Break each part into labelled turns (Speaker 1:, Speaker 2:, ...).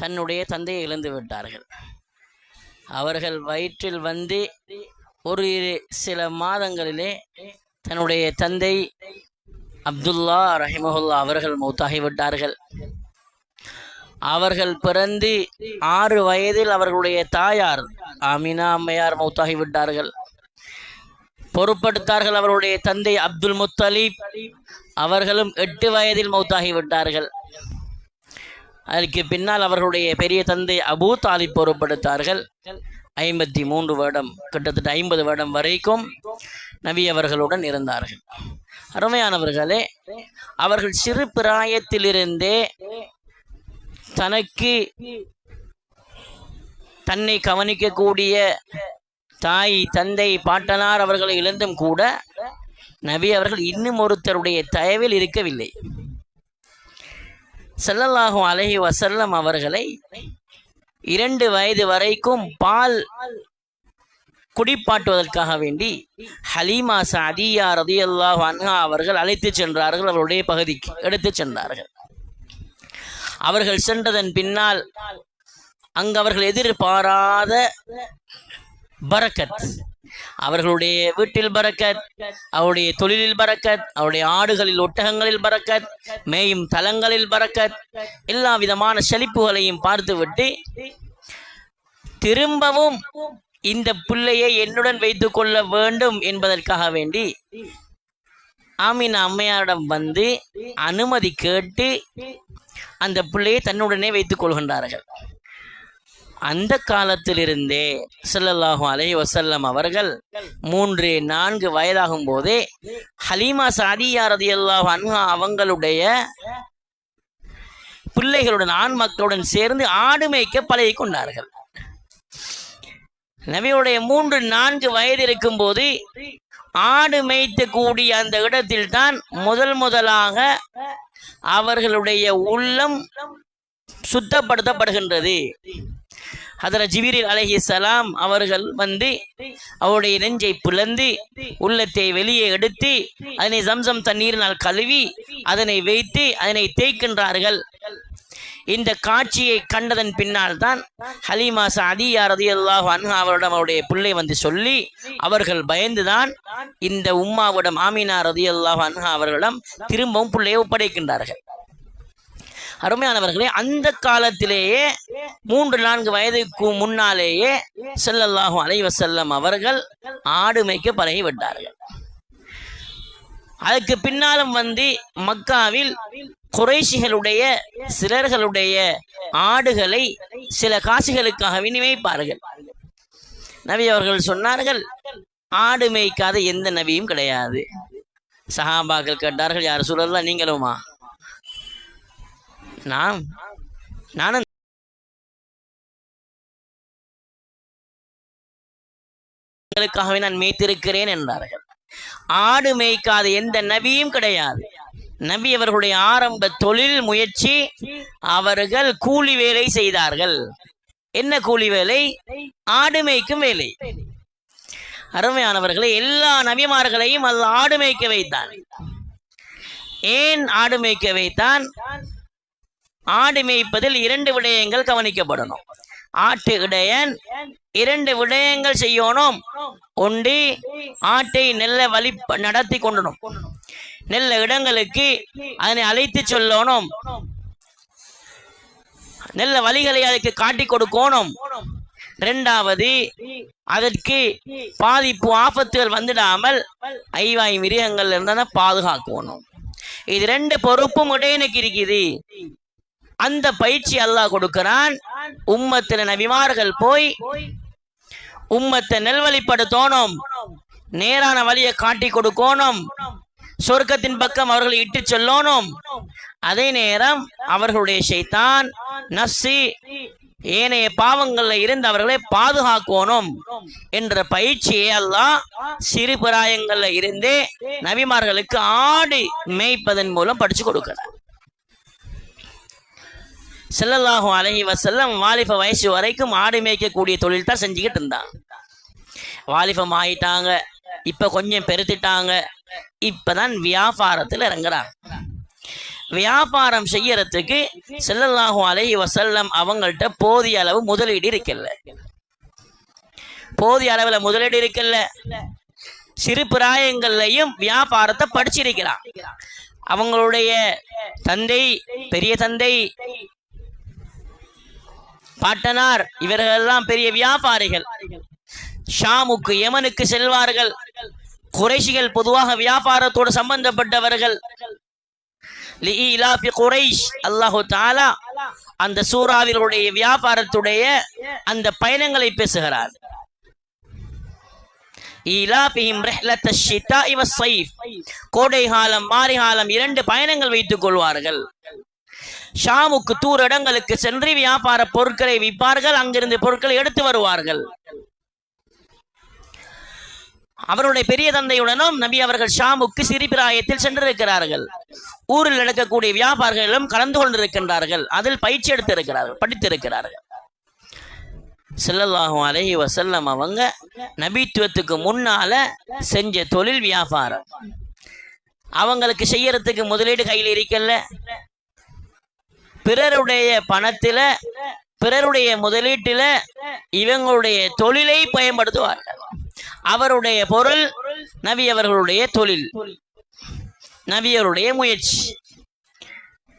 Speaker 1: தன்னுடைய தந்தையை இழந்து விட்டார்கள். அவர்கள் வயிற்றில் வந்து ஒரு சில மாதங்களிலே தன்னுடைய தந்தை அப்துல்லா ரஹிமஹுல்லா அவர்கள் மௌத்தாகி விட்டார்கள். அவர்கள் பிறந்து ஆறு வயதில் அவர்களுடைய தாயார் அமினா அம்மையார் மௌத்தாகி விட்டார்கள். பொறுப்படுத்தார்கள் அவருடைய தந்தை அப்துல் முத்தலீப். அவர்களும் எட்டு வயதில் மௌத்தாகி விட்டார்கள். அதற்கு பின்னால் அவர்களுடைய பெரிய தந்தை அபூ தாலிப் பொறுப்படுத்தார்கள் ஐம்பத்தி மூன்று வருடம் கிட்டத்தட்ட ஐம்பது வருடம் வரைக்கும் நபி அவர்களுடன் இருந்தார்கள். அருமையானவர்களே அவர்கள் சிறு பிராயத்திலிருந்தே தனக்கு தன்னை கவனிக்கக்கூடிய தாய் தந்தை பாட்டனார் அவர்களை இழந்தும் கூட நபி அவர்கள் இன்னும் ஒருத்தருடைய தயவில் இருக்கவில்லை. செல்லல்லாகும் அழகி வசல்லம் அவர்களை இரண்டு வயது வரைக்கும் பால் குடிப்பாட்டுவதற்காக வேண்டி ஹலீமா சாதியா ரதியல்லாஹ் அன்ஹா அவர்கள் அழைத்து சென்றார்கள் அவருடைய பகுதிக்கு எடுத்து சென்றார்கள். அவர்கள் சென்றதன் பின்னால் அங்கு அவர்கள் எதிர்பாராத பரக்கத் அவர்களுடைய வீட்டில் பறக்கத் அவருடைய தொழிலில் பறக்கத் அவருடைய ஆடுகளில் ஒட்டகங்களில் பறக்கத் மேயும் தலங்களில் பறக்கத் எல்லா விதமான செழிப்புகளையும் பார்த்துவிட்டு திரும்பவும் இந்த பிள்ளையை என்னுடன் வைத்துக் கொள்ள வேண்டும் என்பதற்காக வேண்டி ஆமீன் அம்மையாரிடம் வந்து அனுமதி கேட்டு அந்த பிள்ளையை தன்னுடனே வைத்துக் கொள்கின்றார்கள். அந்த காலத்திலிருந்தே ஸல்லல்லாஹு அலைஹி வசல்லம் அவர்கள் மூன்று நான்கு வயதாகும் போதே ஹலீமா சாதியா ரதியல்லாஹு அன்ஹா அவங்களுடைய பிள்ளைகளுடன் ஆண் மக்களுடன் சேர்ந்து ஆடு மேய்க்க பழகி கொண்டார்கள் நபியுடைய மூன்று நான்கு வயது இருக்கும்போது ஆடு மேய்த்து கூடிய அந்த இடத்தில் தான் முதல் முதலாக அவர்களுடைய உள்ளம் சுத்தப்படுத்தப்படுகின்றது. ஹதர ஜிபிரில் சலாம் அவர்கள் வந்து அவருடைய நெஞ்சை பிளந்து உள்ளத்தை வெளியே எடுத்து அதனை ஜம்சம் தண்ணீரினால் கழுவி அதனை வைத்து அதனை தேய்க்கின்றார்கள். இந்த காட்சியை கண்டதன் பின்னால் தான் ஹலீமா சாதியா ரதியல்லாஹு அன்ஹா அவரிடம் அவருடைய பிள்ளை வந்து சொல்லி அவர்கள் பயந்துதான் இந்த உம்மாவிடம் ஆமீனா ரதியல்லாஹு அன்ஹா அவர்களிடம் திரும்பவும் பிள்ளையை ஒப்படைக்கின்றார்கள். அருமையானவர்களே அந்த காலத்திலேயே மூன்று நான்கு வயதுக்கு முன்னாலேயே ஸல்லல்லாஹு அலைவசல்லம் அவர்கள் ஆடு மேய்க்க பழகி விட்டார்கள் அதுக்கு பின்னாலும் வந்து மக்காவில் குறைஷிகளுடைய சிலர்களுடைய ஆடுகளை சில காசுகளுக்காக விநியோகிப்பார்கள். நபி அவர்கள் சொன்னார்கள் ஆடு மேய்க்காத எந்த நபியும் கிடையாது. சஹாபாக்கள் கேட்டார்கள் யார் சொல்லலாம் நீங்களுமா? நான் நானும் உங்களுக்காகவே நான் மேய்த்திருக்கிறேன் என்றார்கள். ஆடு மேய்க்காத எந்த நபியும் கிடையாது. நபி அவர்களுடைய ஆரம்ப தொழில் முயற்சி அவர்கள் கூலி வேலை செய்தார்கள். என்ன கூலி வேலை? ஆடு மேய்க்கும் வேலை. அருமையானவர்களை எல்லா நபிமார்களையும் அல்ல ஆடு மேய்க்க வைத்தான். ஏன் ஆடு மேய்க்க வைத்தான்? ஆடு மேய்ப்பதில் இரண்டு விடயங்கள் கவனிக்கப்படணும். ஆட்டு இடையன் இரண்டு விடயங்கள் செய்யணும். ஒன்று ஆட்டை நெல்ல வழி நடத்தி கொண்டனும் நெல்ல இடங்களுக்கு அதனை அழைத்து சொல்லணும். நெல்ல வழிகளை அதுக்கு காட்டி கொடுக்கணும். ரெண்டாவது அதற்கு பாதிப்பு ஆபத்துகள் வந்துடாமல் ஐவாய் மிருகங்கள் இருந்தால் பாதுகாக்கணும். இது ரெண்டு பொறுப்பும் உடையனுக்கு இருக்குது. அந்த பயிற்சி அல்லாஹ் கொடுக்கிறான். உம்மத்தில் நபிமார்கள் போய் உம்மத்தை நெல்வழிப்படுத்தணும். நேரான வழியை காட்டி கொடுக்கணும். சொர்க்கத்தின் பக்கம் அவர்களை இட்டு சொல்லணும். அதே நேரம் அவர்களுடைய சைத்தான் நசி ஏனைய பாவங்கள்ல இருந்து அவர்களை பாதுகாக்கணும் என்ற பயிற்சியை அல்லாஹ் சிறு பிராயங்கள்ல இருந்தே நபிமார்களுக்கு ஆடி மேய்ப்பதன் மூலம் படிச்சு கொடுக்கிறார் ஸல்லல்லாஹு அலைஹி வசல்லம் வாலிப வயசு வரைக்கும் ஆடு மேய்க்கக்கூடிய தொழில் தான் செஞ்சுக்கிட்டு இருந்தான். வாலிபம் ஆயிட்டாங்க இப்போ கொஞ்சம் பெருத்திட்டாங்க. இப்போதான் வியாபாரத்தில் இறங்குறாங்க. வியாபாரம் செய்யறதுக்கு ஸல்லல்லாஹு அலைஹி வசல்லம் அவங்கள்ட்ட போதிய அளவு முதலீடு இருக்கல. போதிய அளவில் முதலீடு இருக்கல. சிறு பிராயங்கள்லையும் வியாபாரத்தை படிச்சிருக்கிறான். அவங்களுடைய தந்தை பெரிய தந்தை பாட்டனார் இவர்கள் எல்லாம் பெரிய வியாபாரிகள். ஷாமுக்கு யமனுக்கு செல்வார்கள். குறைஷிகள் பொதுவாக வியாபாரத்தோடு சம்பந்தப்பட்டவர்கள். குறைஷ் அல்லாஹு தாலா அந்த சூறாவிலுடைய வியாபாரத்துடைய அந்த பயணங்களை பேசுகிறார். கோடை காலம் மாரி காலம் இரண்டு பயணங்கள் வைத்துக் கொள்வார்கள். ஷாமுக்கு தூர் இடங்களுக்கு சென்று வியாபார பொருட்களை விற்பார்கள். அங்கிருந்து பொருட்களை எடுத்து வருவார்கள். அவருடைய பெரிய தந்தையுடனும் நபி அவர்கள் ஷாமுக்கு சிறிபிராயத்தில் சென்றிருக்கிறார்கள். ஊரில் நடக்கக்கூடிய வியாபாரிகளும் கலந்து கொண்டிருக்கின்றார்கள். அதில் பயிற்சி எடுத்திருக்கிறார்கள் படித்திருக்கிறார்கள். ஸல்லல்லாஹு அலஹி வசல்லம் அவங்க நபித்துவத்துக்கு முன்னால செஞ்ச தொழில் வியாபாரம். அவங்களுக்கு செய்யறதுக்கு முதலீடு கையில் இருக்கல. பிறருடைய பணத்துல பிறருடைய முதலீட்டுல இவங்களுடைய தொழிலை பயன்படுத்துவார்கள் அவருடைய பொருள் நபி அவர்களுடைய தொழில். நபியருடைய முயற்சி.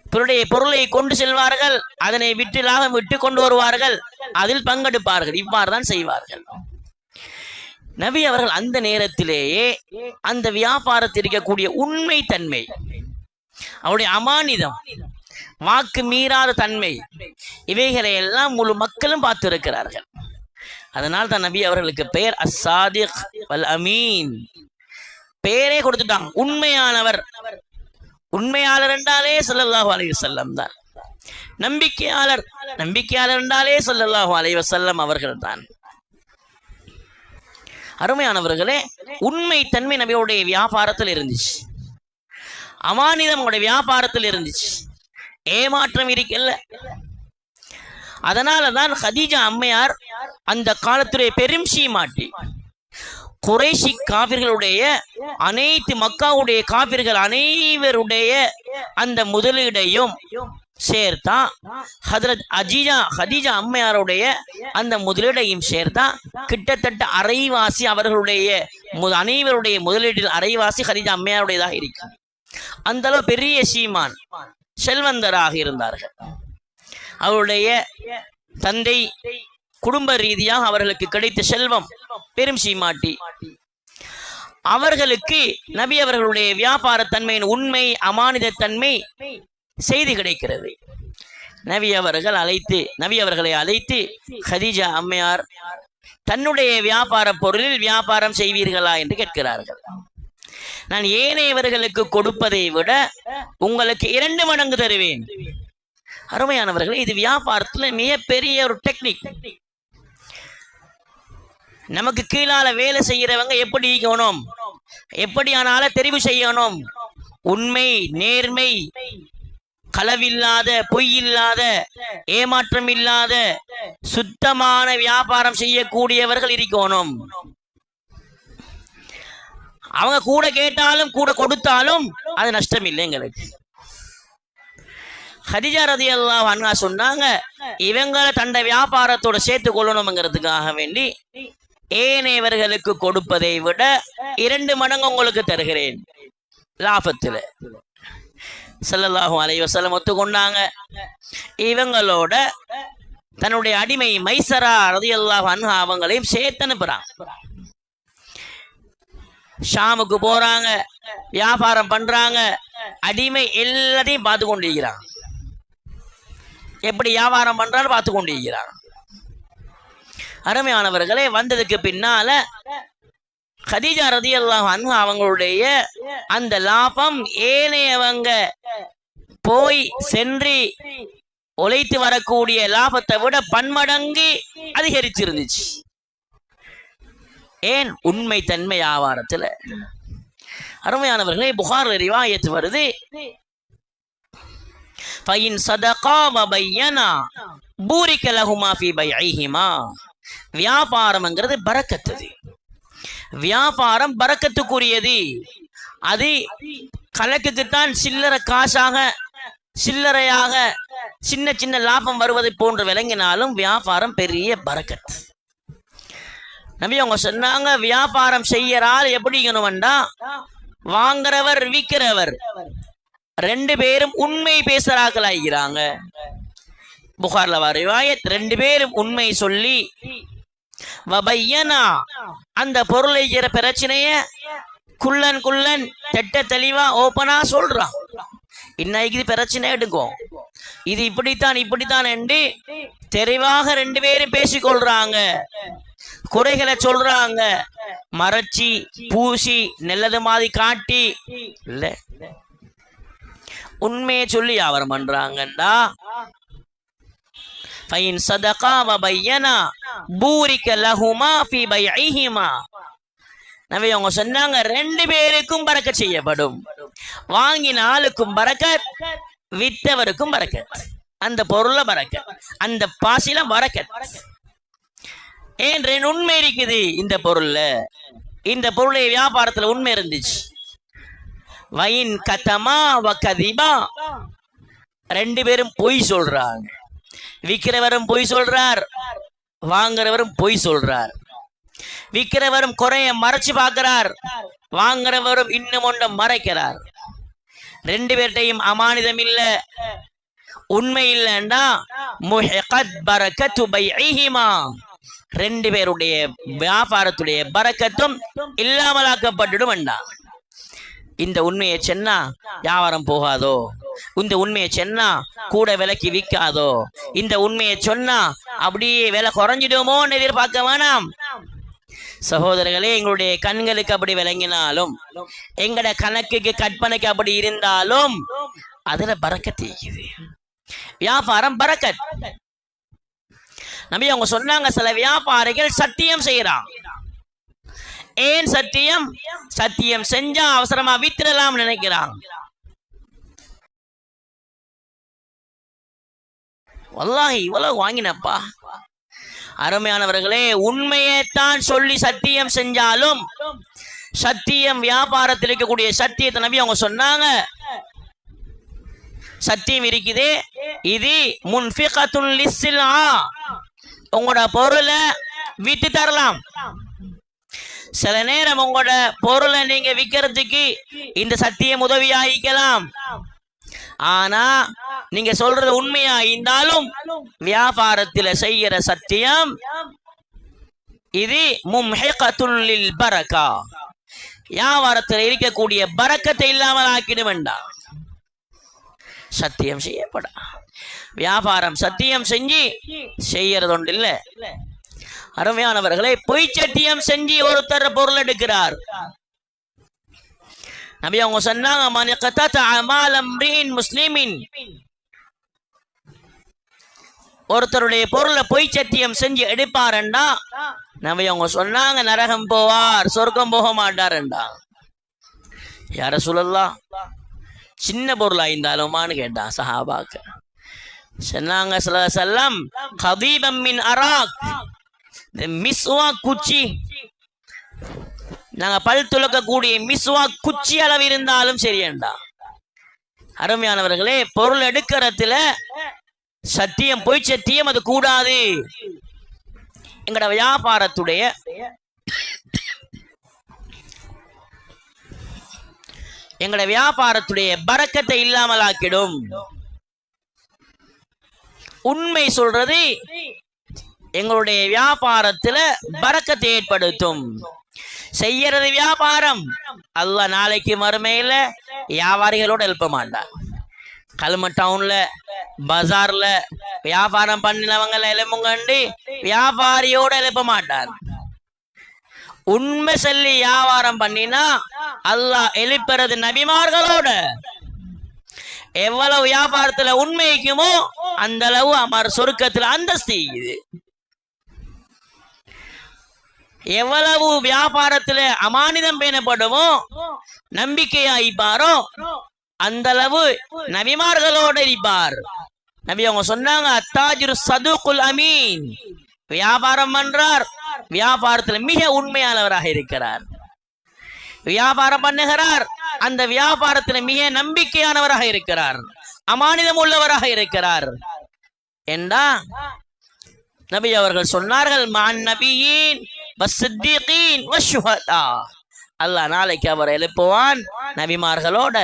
Speaker 1: பிறருடைய பொருளை கொண்டு செல்வார்கள் அதனை விட்டு லாபம் விட்டு கொண்டு வருவார்கள் அதில் பங்கெடுப்பார்கள் இவ்வாறு தான் செய்வார்கள். நபி அவர்கள் அந்த நேரத்திலேயே அந்த வியாபாரத்தில் இருக்கக்கூடிய உண்மை தன்மை அவருடைய அமானிதம் வாக்கு மீறாத தன்மை. இவைகளை எல்லாம் முழு மக்களும் பார்த்திருக்கிறார்கள். அதனால் தான் நபி அவர்களுக்கு பெயர் அசாதிக் வல் அமீன் பெயரே கொடுத்துட்டாங்க. உண்மையானவர். உண்மையாளர் என்றாலே சொல்லல்லாஹு அலைஹி செல்லம் தான். நம்பிக்கையாளர். நம்பிக்கையாளர் என்றாலே சொல்லல்லாஹு அலைஹி செல்லம் அவர்கள் தான். அருமையானவர்களே உண்மை தன்மை நபியுடைய வியாபாரத்தில் இருந்துச்சு. அமானிதம் உடைய வியாபாரத்தில் இருந்துச்சு. ஏமாற்றம் இருக்கல்ல. அதனால தான் ஹதீஜா அம்மையார் அந்த காலத்துடைய பெரும் சீமாட்டி குறைஷி காவிர்களுடைய அனைத்து மக்காவுடைய காவிர்கள் அனைவருடைய அந்த முதலீடையும் சேர்த்தா ஹதரத் அஜிஜா ஹதீஜா அம்மையாருடைய அந்த முதலீடையும் சேர்த்தா கிட்டத்தட்ட அரைவாசி அவர்களுடைய அனைவருடைய முதலீட்டில் அரைவாசி ஹதீஜா அம்மையாருடையதாக இருக்கு. அந்த அளவு பெரிய சீமான். செல்வந்தராக இருந்தார்கள். அவருடைய தந்தை குடும்ப ரீதியாக அவர்களுக்கு கிடைத்த செல்வம் பெரும் சீமாட்டி. அவர்களுக்கு நபி அவர்களுடைய வியாபார தன்மையின் உண்மை அமானிதத்தன்மை செய்தி கிடைக்கிறது. நபி அவர்கள் அழைத்து நபி அவர்களை அழைத்து ஹதீஜா அம்மையார் தன்னுடைய வியாபார பொருளில் வியாபாரம் செய்வீர்களா என்று கேட்கிறார்கள். நான் ஏனையவர்களுக்கு கொடுப்பதை விட உங்களுக்கு இரண்டு மடங்கு தருவேன். அருமையானவர்களே இது வியாபாரத்துல மிகப்பெரிய ஒரு டெக்னிக் நமக்கு கீழால வேலை செய்யறவங்க எப்படி இருக்கணும்? எப்படியானால தெரிவு செய்யணும். உண்மை நேர்மை களவில்லாத பொய் இல்லாத ஏமாற்றம் இல்லாத சுத்தமான வியாபாரம் செய்யக்கூடியவர்கள் இருக்கணும். அவங்க கூட கேட்டாலும் கூட கொடுத்தாலும் அது நஷ்டம் இல்லை எங்களுக்கு. ஹதிஜா ரதி அல்லாஹ் அண்ணா சொன்னாங்க இவங்களை தண்ட வியாபாரத்தோட சேர்த்து கொள்ளணுங்கிறதுக்காக வேண்டி ஏனையவர்களுக்கு கொடுப்பதை விட இரண்டு மடங்கு உங்களுக்கு தருகிறேன். லாபத்தில். செல்லல்லாகும் அலைஹி வஸல்லம் ஒத்துக்கொண்டாங்க. இவங்களோட தன்னுடைய அடிமை மைசரா ரதியல்லாஹு அன்ஹா அவங்களையும் சேர்த்து அனுப்புறான். ஷாமுக்கு போறாங்க வியாபாரம் பண்றாங்க அடிமை எல்லாத்தையும் பார்த்து கொண்டிருக்கிறான். எப்படி வியாபாரம் பண்றான்னு பார்த்து கொண்டிருக்கிறான். அருமையானவர்களே வந்ததுக்கு பின்னால ஹதீஜா ரதியல்லாஹு அன்ஹா அவங்களுடைய அந்த லாபம் ஏனையவங்க போய் சென்று உழைத்து வரக்கூடிய லாபத்தை விட பன்மடங்கு அதிகரிச்சிருந்துச்சு. ஏன் உண்மை தன்மை ஆவாரத்தில்? அருமையானவர்களே புகார் ரிவாயத்து வருது. ஃபைன் சதகா வபையனா பூரிக்க லகுமா ஃபி பைஐஹிமா வியாபாரம்ங்கிறது பறக்கத்தது. வியாபாரம் பறக்கத்துக்குரியது. அது கலக்குக்குத்தான் சில்லறை காசாக சில்லறையாக சின்ன சின்ன லாபம் வருவதை போன்று விளங்கினாலும் வியாபாரம் பெரிய பறக்கத்து. நபி அவங்க சொன்னாங்க வியாபாரம் செய்யறால் எப்படிங்கணும்டா வாங்குறவர் விற்கிறவர் ரெண்டு பேரும் உண்மை பேசுறாக்களாகிறாங்க புகார்ல வர ரெண்டு பேரும் உண்மை சொல்லி வபையனா அந்த பொருளை இருக்கிற பிரச்சனைய குள்ளன் குள்ளன் தெட்ட தெளிவா ஓப்பனா சொல்றான். இன்னைக்கு இது பிரச்சனை எடுக்கும். இது இப்படித்தான் இப்படித்தான் என்று தெளிவாக ரெண்டு பேரும் பேசிக்கொள்றாங்க. குறைகளை சொல்றாங்க. மறைச்சி பூசி நல்லது மாதிரி காட்டி. இல்ல. உண்மையை சொல்லி அவர் பண்றாங்கண்டா. ஃபைன் சதகா வபையனா பூரிக்க லஹுமா ஃபி பைஹிமா நபி அவங்க சொன்னாங்க ரெண்டு பேருக்கும் பறக்க செய்யப்படும். வாங்கின ஆளுக்கும் பறக்க வித்தவருக்கும் பறக்க அந்த பொருளை பறக்க அந்த பாசில பறக்க ஏன் ரெண்டு உண்மை இருக்குது இந்த பொருள்ல. இந்த பொருளை வியாபாரத்துல உண்மை இருந்துச்சு. வயின் கத்தமா வ ரெண்டு பேரும் பொய் சொல்றாங்க. விற்கிறவரும் பொய் சொல்றார் வாங்குறவரும் பொய் சொல்றார். விற்கிறவரும் குறைய மறைச்சு பார்க்கிறார் வாங்குறவரும் இன்னும் ஒன்றை மறைக்கிறார். ரெண்டு பேர்கிட்டையும் அமானிதம் இல்ல உண்மை இல்லைன்னா முஹிகத் துபை பைஹிமா ரெண்டு பேருடைய வியாபாரத்துடைய பறக்கத்தும் இல்லாமலாக்கப்பட்டுடும் வேண்டாம் இந்த உண்மையை சென்னா வியாபாரம் போகாதோ? இந்த உண்மையை சொன்னா கூட விலைக்கு விற்காதோ? இந்த உண்மையை சொன்னா அப்படியே விலை குறைஞ்சிடுமோன்னு எதிர்பார்க்க வேணாம். சகோதரர்களே எங்களுடைய கண்களுக்கு அப்படி விளங்கினாலும் எங்கட கணக்குக்கு கற்பனைக்கு அப்படி இருந்தாலும் அதுல பறக்கத் தெரியுது. வியாபாரம் பறக்கத். நபி அவங்க சொன்னாங்க சில வியாபாரிகள் சத்தியம் செய்யறான். ஏன் சத்தியம்? சத்தியம் செஞ்சா அவசரமா வித்திடலாம் நினைக்கிறான். வல்லாஹி இவ்வளவு வாங்கினப்பா. அருமையானவர்களே உண்மையைத்தான் சொல்லி சத்தியம் செஞ்சாலும் சத்தியம் வியாபாரத்தில் இருக்கக்கூடிய சத்தியத்தை நம்பி அவங்க சொன்னாங்க. சத்தியம் இருக்குதே. இது முன்ஃபிகத்துன் லிஸ்ஸில்ஆ உங்களோட பொருளை விட்டு தரலாம். சில நேரம் உங்களோட பொருளை நீங்க விற்கிறதுக்கு இந்த சத்தியம் உதவியாகிக்கலாம். ஆனா நீங்க சொல்றது உண்மையா இருந்தாலும் வியாபாரத்துல செய்யற சத்தியம் இது மும்ஹெகத்துள்ளில் பரக்கா. வியாபாரத்தில் இருக்கக்கூடிய பறக்கத்தை இல்லாமல் ஆக்கிட வேண்டாம். சத்தியம் செய்யப்படா வியாபாரம் சத்தியம் செஞ்சு செய்யறது ஒன்று இல்லை அருமையானவர்களை பொய் சத்தியம் செஞ்சு ஒருத்தர் பொருள் எடுக்கிறார். நபி அவங்க சொன்னாங்க முஸ்லிமின். ஒருத்தருடைய பொருளை பொய் சத்தியம் செஞ்சு எடுப்பாருண்டா நபி அவங்க சொன்னாங்க நரகம் போவார் சொர்க்கம் போக மாட்டாருண்டா. யார சொல்லலாம் சின்ன பொருளா இருந்தாலுமான்னு கேட்டான் சஹாபாக்க. சொன்னாங்க ஸல்லல்லாஹு அலைஹி வஸல்லம் கதீபம் மின் அராக் மிஸ்வா குச்சி நாங்க பல் துலக்கக்கூடிய மிஸ்வா குச்சி அளவு இருந்தாலும் சரியண்டா அருமையானவர்களே பொருள் எடுக்கிறதுல சத்தியம் பொய் சத்தியம் அது கூடாது எங்கட வியாபாரத்துடைய எங்களோட வியாபாரத்துடைய பறக்கத்தை இல்லாமல் ஆக்கிடும் உண்மை சொல்றது எங்களுடைய வியாபாரத்துல பறக்கத்தை ஏற்படுத்தும். செய்யறது வியாபாரம். அல்ல நாளைக்கு மறுமையில வியாபாரிகளோட எழுப்ப மாட்டான். கல்ம டவுன்ல பஜார்ல வியாபாரம் பண்ணினவங்க எழுப்புங்கண்டு வியாபாரியோட எழுப்ப மாட்டார் உண்மை சொல்லி வியாபாரம் பண்ணினா அல்லாஹ் எழுப்புறது நபிமார்களோட. எவ்வளவு வியாபாரத்துல உண்மைக்குமோ அந்த அளவு அமர் சொருக்கத்துல அந்தஸ்து இது. எவ்வளவு வியாபாரத்துல அமானிதம் பேணப்படுமோ நம்பிக்கையா இருப்பாரோ அந்த அளவு நபிமார்களோடு இருப்பார். நபி அவங்க சொன்னாங்க அத்தாஜிரு சதுகுல் அமீன். வியாபாரம் பண்றார். வியாபாரத்துல மிக உண்மையானவராக இருக்கிறார். வியாபாரம் பண்ணுகிறார். அந்த வியாபாரத்துல மிக நம்பிக்கையானவராக இருக்கிறார். அமானிதம் உள்ளவராக இருக்கிறார். என்றா நபி அவர்கள் சொன்னார்கள் மான் நபியின் வஸ்ஸித்தீகீன் அல்லாஹ் நாளைக்கு அவர் எழுப்புவான் நபிமார்களோட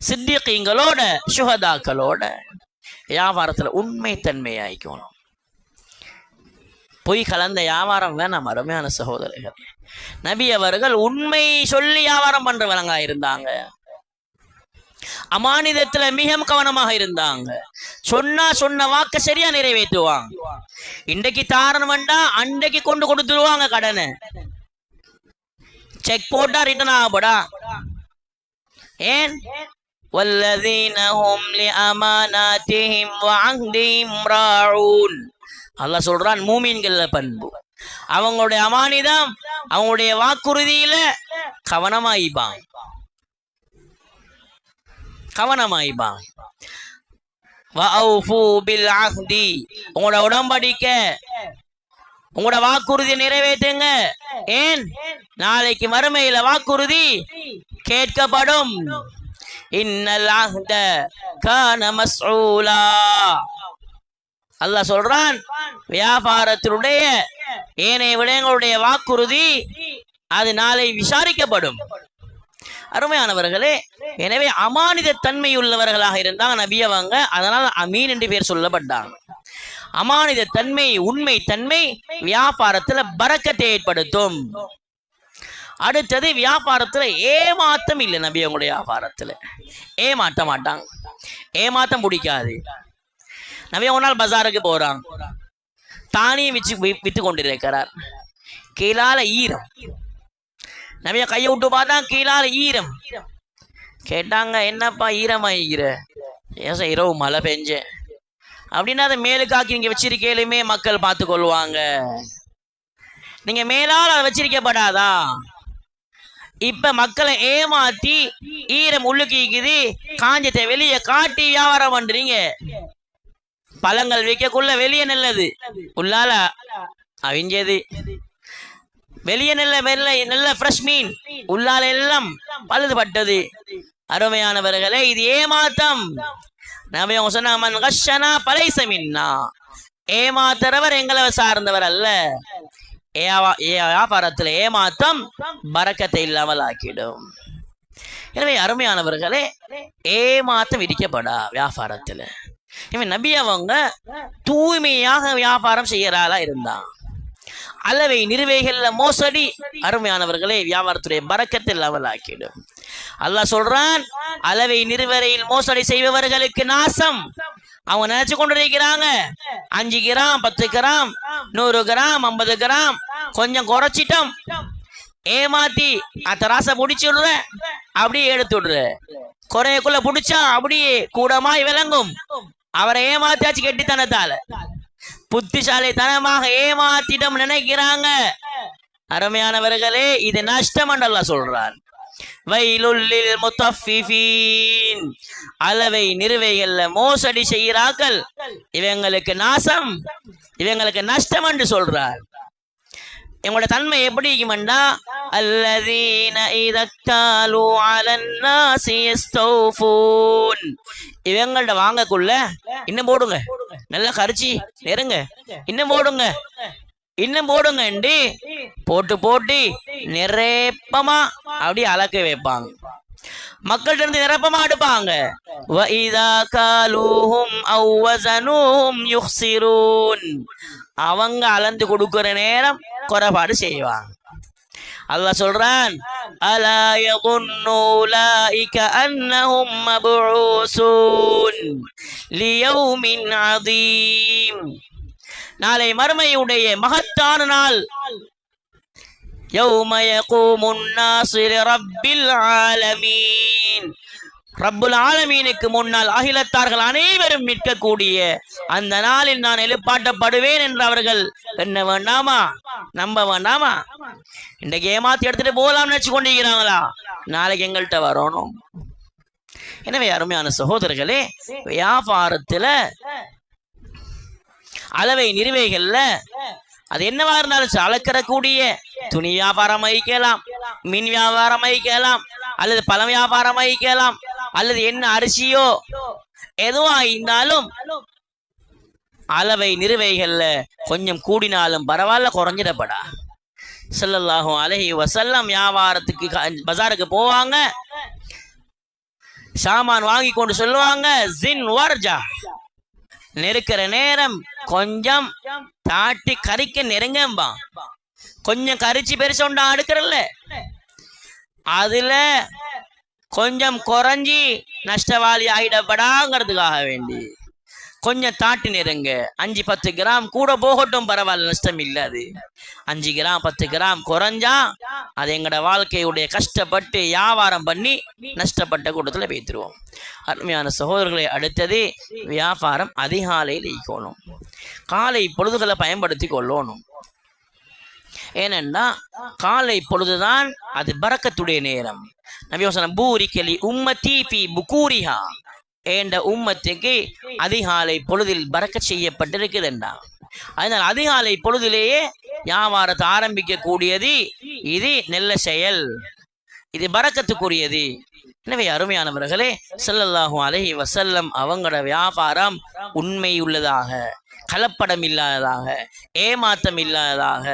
Speaker 1: சித்திகீங்களோட சுஹதாக்களோட வியாபாரத்துல உண்மை தன்மையாய்க்கணும் பொய் கலந்த வியாபாரம் வேணாம் அருமையான சகோதரர்கள். நபி அவர்கள் உண்மை சொல்லி வியாபாரம் பண்றவங்க இருந்தாங்க. அமானிதத்துல மிக கவனமாக இருந்தாங்க சொன்னா சொன்ன வாக்க சரியா நிறைவேற்றுவாங்க இன்றைக்கு தாரன் வந்தா அன்றைக்கு கொண்டு கொடுத்துருவாங்க கடனை செக் போட்டா ரிட்டர்ன் ஆகப்படா ஏன் والذين هم لأماناتهم وعهدهم راعون அல்லாஹ் சொல்றான் மூமீன்கள்ல பண்பு அவங்களுடைய அமானிதம் அவங்களுடைய வாக்குறுதியில கவனமாயிப்பான் கவனமாயிப்பா உங்களோட உடம்படிக்க உங்களோட வாக்குறுதி நிறைவேற்றுங்க. ஏன்? நாளைக்கு மறுமையில வாக்குறுதி கேட்கப்படும். இன்னல் அல்லாஹ் சொல்றான் வியாபாரத்தினுடைய ஏனைய விடயங்களுடைய வாக்குறுதி அது நாளை விசாரிக்கப்படும். அருமையானவர்களே எனவே அமானித தன்மை உள்ளவர்களாக இருந்தாங்க நபி அவங்க. அதனால் அமீன் என்று பேர் சொல்லப்பட்டாங்க. அமானித தன்மை உண்மை தன்மை வியாபாரத்துல பறக்கத்தை ஏற்படுத்தும். அடுத்தது வியாபாரத்துல ஏமாத்தம் இல்லை நபி அவங்களுடைய வியாபாரத்துல. ஏமாத்த மாட்டாங்க. ஏமாத்தம் பிடிக்காது. நபி ஒரு நாள் பஜாருக்கு போறாங்க. தானியம் வச்சு வி- வித்து கொண்டிருக்கிறார் கீழால ஈரம். நவிய கையை விட்டு பார்த்தா கீழால ஈரம். கேட்டாங்க என்னப்பா ஈரமாயிக்கிற ஏன் சார் இரவு மழை பெஞ்சேன் அப்படின்னா அதை மேலுக்காக்கி நீங்கள் வச்சிருக்கையிலுமே மக்கள் பார்த்து கொள்வாங்க நீங்கள் மேலால் அதை வச்சிருக்கப்படாதா? இப்போ மக்களை ஏமாற்றி ஈரம் உள்ளுக்கிக்குது காஞ்சத்தை வெளியே காட்டி வியாபாரம் பண்ணுறீங்க பழங்கள் விற்கக்குள்ள வெளியே நல்லது. உள்ளால அவிஞ்சது. வெளியே நல்ல வெள்ள நல்ல ஃப்ரெஷ் மீன். உள்ளால எல்லாம் பழுதுபட்டது. அருமையானவர்களே இது ஏமாத்தம் நபி அவங்க சொன்னாங்க "மன் மின்னா. ஏமாத்துறவர் எங்களை சார்ந்தவர் அல்ல. வியாபாரத்தில் ஏ- வியாபாரத்துல ஏமாத்தம் பறக்கத்தை இல்லாமல் ஆக்கிடும் எனவே அருமையானவர்களே ஏமாத்தம் விதிக்கப்படா வியாபாரத்துல. இவன் நபி அவங்க தூய்மையாக வியாபாரம் செய்யறாளா இருந்தான். அளவை நிறுவைகள்ல மோசடி. அருமையானவர்களே வியாபாரத்துடைய பறக்கத்தை இல்லாமல் ஆக்கிடும் அல்லாஹ் சொல்றான் அளவை நிறுவரையில் மோசடி செய்பவர்களுக்கு நாசம். அவங்க நினைச்சு கொண்டிருக்கிறாங்க. அஞ்சு கிராம் பத்து கிராம் நூறு கிராம் ஐம்பது கிராம் கொஞ்சம் குறைச்சிட்டோம். ஏமாத்தி அந்த ராசை முடிச்சுடுற அப்படியே எடுத்து விடுற. குறையக்குள்ள பிடிச்சா அப்படியே கூடமாய் விளங்கும். அவரை ஏமாத்தியாச்சு கெட்டித்தனத்தால. புத்திசாலித்தனமாக ஏமாத்திடம் நினைக்கிறாங்க. அருமையானவர்களே இது நஷ்டம் அல்லாஹ் சொல்றான். வைலுல்லில் முத்தஃபிஃபீன். அளவை நிறுவைகள்ல மோசடி செய்கிறார்கள். இவங்களுக்கு நாசம். இவங்களுக்கு நஷ்டம் என்று சொல்றார் எங்களோட தன்மை எப்படி இருக்குமெண்டா? அல்லதீன இதக்தாலு அலன்னாசி யஸ்தௌஃபூன். இவங்கள்ட்ட வாங்கக்குள்ள இன்னும் போடுங்க. நல்லா கரிச்சி நெருங்க. இன்னும் போடுங்க. இன்னும் போடுங்கண்டி போட்டு போட்டு நிரப்பமா அப்படியே அளக்க வைப்பாங்க. மக்கள்கிட்ட இருந்து நிரப்பமா எடுப்பாங்க. வைதா காலூஹும் அவ்வசனூம் யுஹ்சிரூன். அவங்க அளந்து கொடுக்கிற நேரம் குறைபாடு செய்வாங்க அல்லாஹ் சொல்றான் அலா யظنُّ أُولَئِكَ أَنَّهُمْ مَبْعُوثُونَ لِيَوْمٍ عَظِيمٍ நாளை மறுமையுடைய மகத்தான நாள் يوم يقوم الناس لرب العالمين ரப்புல் ஆலமீனுக்கு முன்னால் அகிலத்தார்கள் அனைவரும் நிற்கக்கூடிய அந்த நாளில் நான் எழுப்பாட்டப்படுவேன் என்று அவர்கள் என்ன வேண்டாமா? நம்ப வேண்டாமா? இன்றைக்கு ஏமாத்தி எடுத்துட்டு போகலாம்னு நினைச்சு கொண்டிருக்கிறாங்களா? நாளைக்கு எங்கள்கிட்ட வரணும். எனவே அருமையான சகோதரர்களே வியாபாரத்துல அளவை நிறுவைகள்ல அது என்னவா இருந்தாலும் சரி, அளக்கிறக்கூடிய துணி வியாபாரம் வைக்கலாம் மீன் வியாபாரம் வைக்கலாம் அல்லது பழம் வியாபாரம் வைக்கலாம் அல்லது என்ன அரிசியோ எதுவா இருந்தாலும் அளவை நிறுவைகள்ல கொஞ்சம் கூடினாலும் பரவாயில்ல குறைஞ்சிடப்படா. செல்லல்லாகும் அலைஹி வசல்லம் வியாபாரத்துக்கு பஜாருக்கு போவாங்க. சாமான் வாங்கி கொண்டு சொல்லுவாங்க ஜின் வார்ஜா. நெருக்கிற நேரம் கொஞ்சம் தாட்டி கறிக்க நெருங்கம்பா கொஞ்சம் கரிச்சு பெருசு ஒன்றா அடுக்கிறல்ல? அதுல கொஞ்சம் குறைஞ்சி நஷ்டவாளி ஆகிடப்படாங்கிறதுக்காக வேண்டி. கொஞ்சம் தாட்டி நெருங்க. அஞ்சு பத்து கிராம் கூட போகட்டும் பரவாயில்ல நஷ்டம் இல்லை அது. அஞ்சு கிராம் பத்து கிராம் குறைஞ்சா அது எங்களோட வாழ்க்கையுடைய கஷ்டப்பட்டு வியாபாரம் பண்ணி நஷ்டப்பட்ட கூட்டத்தில் வைத்துருவோம் அருமையான சகோதரர்களை அடுத்தது வியாபாரம் அதிகாலையில் ஈக்கணும் காலை பொழுதுகளை பயன்படுத்தி கொள்ளணும். ஏனென்றா காலை பொழுதுதான் அது பறக்கத்துடைய நேரம். நபியோசனம் பூரி கெளி உம்மத்தி பி புகூரிஹா என்ற உம்மத்துக்கு அதிகாலை பொழுதில் பறக்க செய்யப்பட்டிருக்குதுண்டா அதனால் அதிகாலை பொழுதிலேயே வியாபாரத்தை ஆரம்பிக்க கூடியது இது நல்ல செயல் இது பறக்கத்துக்குரியது எனவே அருமையானவர்களே ஸல்லல்லாஹு அலைஹி வசல்லம் அவங்களோட வியாபாரம் உண்மை உள்ளதாக கலப்படம் இல்லாததாக ஏமாத்தம் இல்லாததாக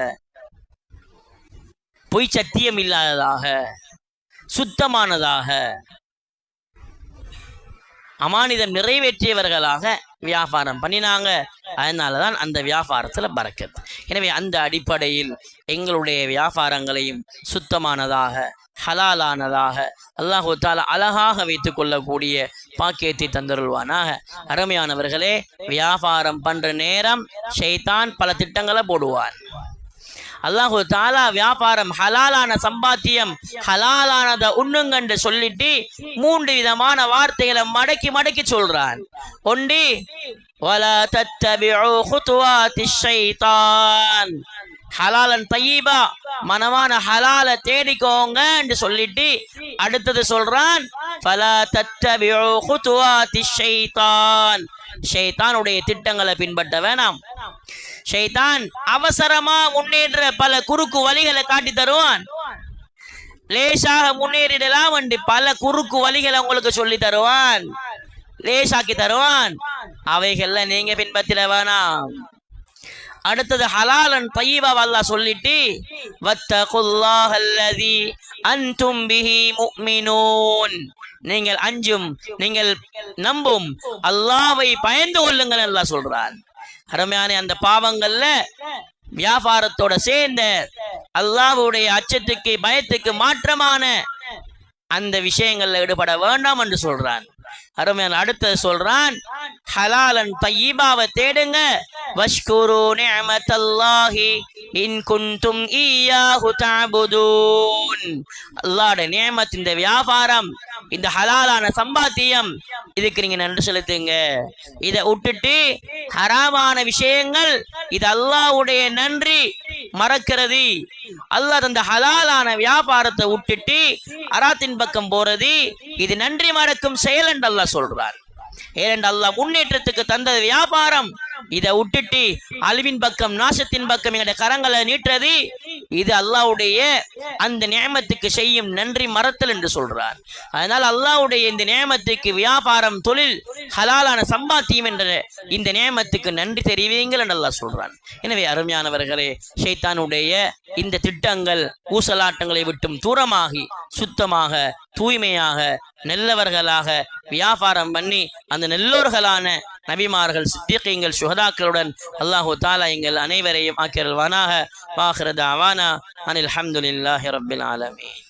Speaker 1: பொய் சத்தியம் இல்லாததாக சுத்தமானதாக. அமானிதம் நிறைவேற்றியவர்களாக வியாபாரம் பண்ணினாங்க. அதனால தான் அந்த வியாபாரத்தில் பறக்கத் எனவே அந்த அடிப்படையில் எங்களுடைய வியாபாரங்களையும் சுத்தமானதாக ஹலாலானதாக அல்லாஹு தாலா அழகாக வைத்து கொள்ளக்கூடிய பாக்கியத்தை தந்தருள்வானாக. அருமையானவர்களே வியாபாரம் பண்ற நேரம் ஷைத்தான் பல திட்டங்களை போடுவார். அல்லாஹு தாலா வியாபாரம் ஹலாலான சம்பாத்தியம் ஹலாலானத உண்ணுங்கண்டு சொல்லிட்டு மூன்று விதமான வார்த்தைகளை மடக்கி மடக்கி சொல்றான். ஒண்டி ولا تتبعوا خطوات الشيطان ஹலாலன் தையீபா மனமான ஹலால தேடிக்கோங்கன்னு சொல்லிட்டு அடுத்தது சொல்றான் பல தத்தவியோ குத்துவா ஷைத்தான். ஷைத்தானுடைய திட்டங்களை பின்பற்ற வேணாம். ஷைதான் அவசரமா முன்னேற்ற பல குறுக்கு வழிகளை காட்டி தருவான். லேசாக முன்னேறிடலாம் என்று பல குறுக்கு வழிகளை உங்களுக்கு சொல்லி தருவான். லேசாக்கி தருவான். அவைகள்ல நீங்க பின்பற்றிட வேணாம். அடுத்தது ஹலாலன் தய்யிபா வல்லா சொல்லிட்டு வத்தகுல்லாஹல்லதி அன்தும் பிஹி முஃமினூன். நீங்கள் அஞ்சும் நீங்கள் நம்பும். அல்லாவை பயந்து கொள்ளுங்கள் அல்லாஹ் சொல்றான். அருமையான அந்த பாவங்கள்ல வியாபாரத்தோட சேர்ந்த அல்லாஹ்வுடைய அச்சத்துக்கு பயத்துக்கு மாற்றமான அந்த விஷயங்கள்ல ஈடுபட வேண்டாம் என்று சொல்றான். அருமையான அடுத்தது சொல்றான் ஹலாலன் தய்யிபாவை தேடுங்க. வஷ்குரு நிஅமத்தல்லாஹி இன் குன்தும் ஈயாஹு தஅபுதூன். அல்லாஹ்வுடைய நியமத் இந்த வியாபாரம் இந்த ஹலாலான சம்பாத்தியம் இதுக்கு நீங்க நன்றி செலுத்துங்க. இதை விட்டுட்டு ஹராமான விஷயங்கள் இது அல்லாஹ்வுடைய நன்றி மறக்கிறது. அல்லாஹ் அந்த ஹலாலான வியாபாரத்தை விட்டுட்டு அராத்தின் பக்கம் போறது இது நன்றி மறக்கும் செயல் என்று அல்லாஹ் சொல்றார். ஏனென்று அல்லாஹ் முன்னேற்றத்துக்கு தந்தது வியாபாரம். இதை விட்டுட்டு அழிவின் பக்கம் நாசத்தின் பக்கம் எங்களுடைய கரங்களை நீட்டுறது இது அல்லாஹ்வுடைய அந்த நியமத்துக்கு செய்யும் நன்றி மறத்தல் என்று சொல்றார். அதனால் அல்லாஹ்வுடைய இந்த நியமத்துக்கு வியாபாரம் தொழில் ஹலாலான சம்பாத்தியம் என்ற இந்த நியமத்துக்கு நன்றி தெரிவிங்கள் என்று அல்லாஹ் சொல்றான். எனவே அருமையானவர்களே ஷைத்தானுடைய இந்த திட்டங்கள் ஊசலாட்டங்களை விட்டும் தூரமாகி சுத்தமாக தூய்மையாக நல்லவர்களாக வியாபாரம் பண்ணி அந்த நல்லோர்களான நபிமார்கள் சித்திகங்கள் சுகதாக்களுடன் அல்லாஹு தாலா எங்கள் அனைவரையும் ஆக்கிரல்வானாக. வாஹிரத அவானா அனில் அஹமதுல்லாஹி ரபில் ஆலமீன்.